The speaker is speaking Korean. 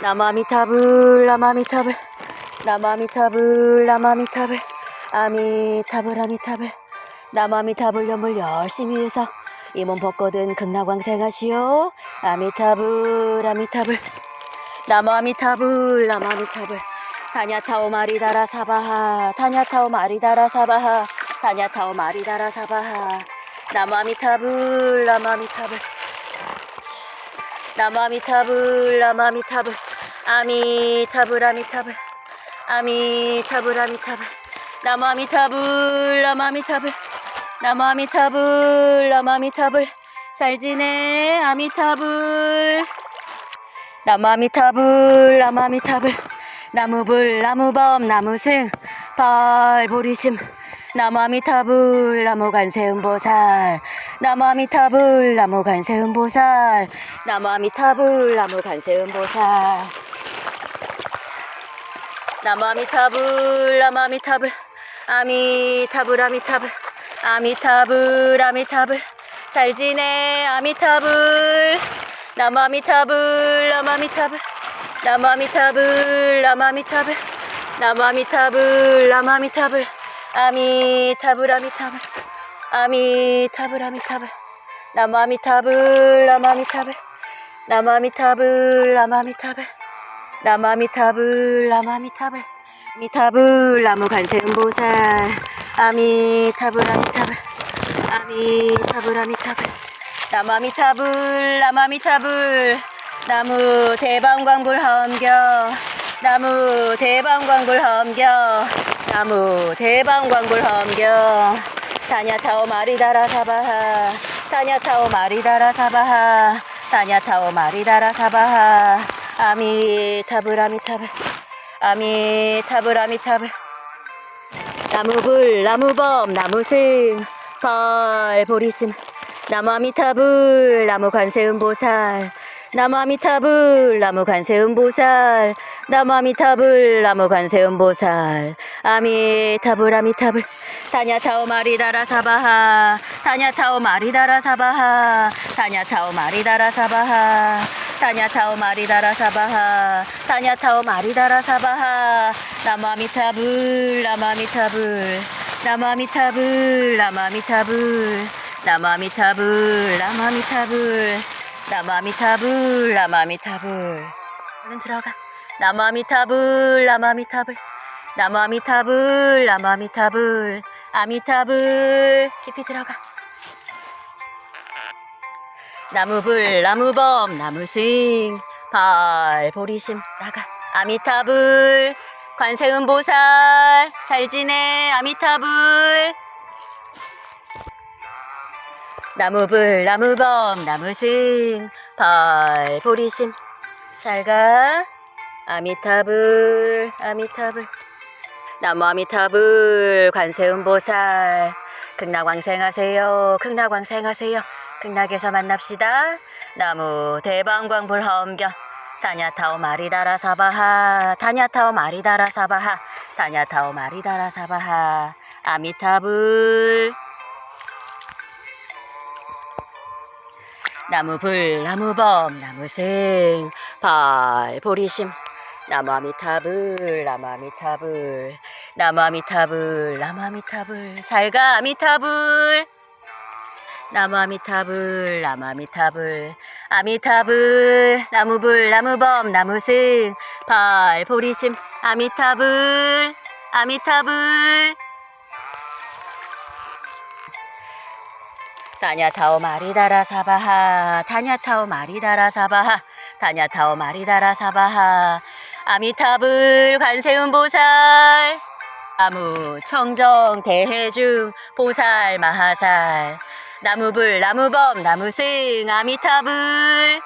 나마미타불 나마미타불 나마미타불 나마미타불 아미타불 아미타불 나마미타불 염을 열심히 해서 이 몸 벗거든 극락왕생하시오. 아미타불 아미타불 나마미타불 나마미타불 타냐타오 마리다라 사바하 타냐타오 마리다라 사바하 타냐타오 마리다라 사바하. 나마미타불 나마미타불 나마미타불 나마미타불 아미타불 아미타불 아미타불 아미타불 나마미타불 나마미타불 나마미타불 나마미타불. 잘 지내 아미타불. 나마미타불 나마미타불. 나무불 나무범 나무승 발보리심. 나마미타불 나무간세음보살. 나마미타불 나무간세음보살. 나마미타불 나무간세음보살. 나마미타불 나마미타불 아미타불 아미타불 아미타불 아미타불 잘 지내 아미타불 나마미타불 나마미타불 나마미타불 나마미타불 나마미타불 나마미타불 아미타불 아미타불 아미타불 아미타불 나마미타불 나마미타불 나마미타불 나마미타불 나마미타불 나마미타불 미타불 나무 간세음보살 아미타불 아미타불 아미타불 아미타불 나마미타불 나마미타불 나무 대방광불 험겨 나무 대방광불 험겨. 나무 대방광불 험겨. 타냐타오 마리다라 사바하. 타냐타오 마리다라 사바하. 타냐타오 마리다라 사바하. 아미타불 아미타불 아미타불 아미타불 나무불 나무범 나무승 벌 보리심 나무 아미타불 나무 관세음보살 나무아미타불 나무 관세음보살. 나무아미타불 나무 관세음보살. 아미타불 아미타불 타냐타오 마리다라 사바하. 타냐타오 마리다라 사바하. 타냐타오 마리다라 사바하. 타냐타오 마리다라 사바하. 타냐타오 마리다라 사바하. 나무아미타불 나무아미타불 나무아미타불 나무아미타불 나무아미타불 나무아미타불 나무아미타불 나무아미타불 얼른 들어가. 나무아미타불 나무아미타불 나무아미타불 나무아미타불 아미타불 깊이 들어가. 나무불 나무범 나무승 발보리심. 나가. 아미타불 관세음보살. 잘 지내 아미타불 나무불 나무범 나무승 발보리심 잘가. 아미타불 아미타불. 나무 아미타불 관세음보살. 극락왕생하세요 극락왕생하세요. 극락에서 만납시다. 나무 대방광불 험겨. 타냐타오 마리다라 사바하. 타냐타오 마리다라 사바하. 타냐타오 마리다라 사바하. 아미타불 나무불 나무범 나무승 발보리심. 나무 나무 나무 아미타불 나무 아미타불. 잘가 나무 아미타불 나무 아미타불. 아미타불 나무불 나무범 나무승 발보리심. 아미타불 아미타불 타냐타오 마리다라 사바하 타냐타오 마리다라 사바하 타냐타오 마리다라 사바하. 아미타불 관세음보살 아무 청정 대해중 보살 마하살. 나무불 나무범 나무승 아미타불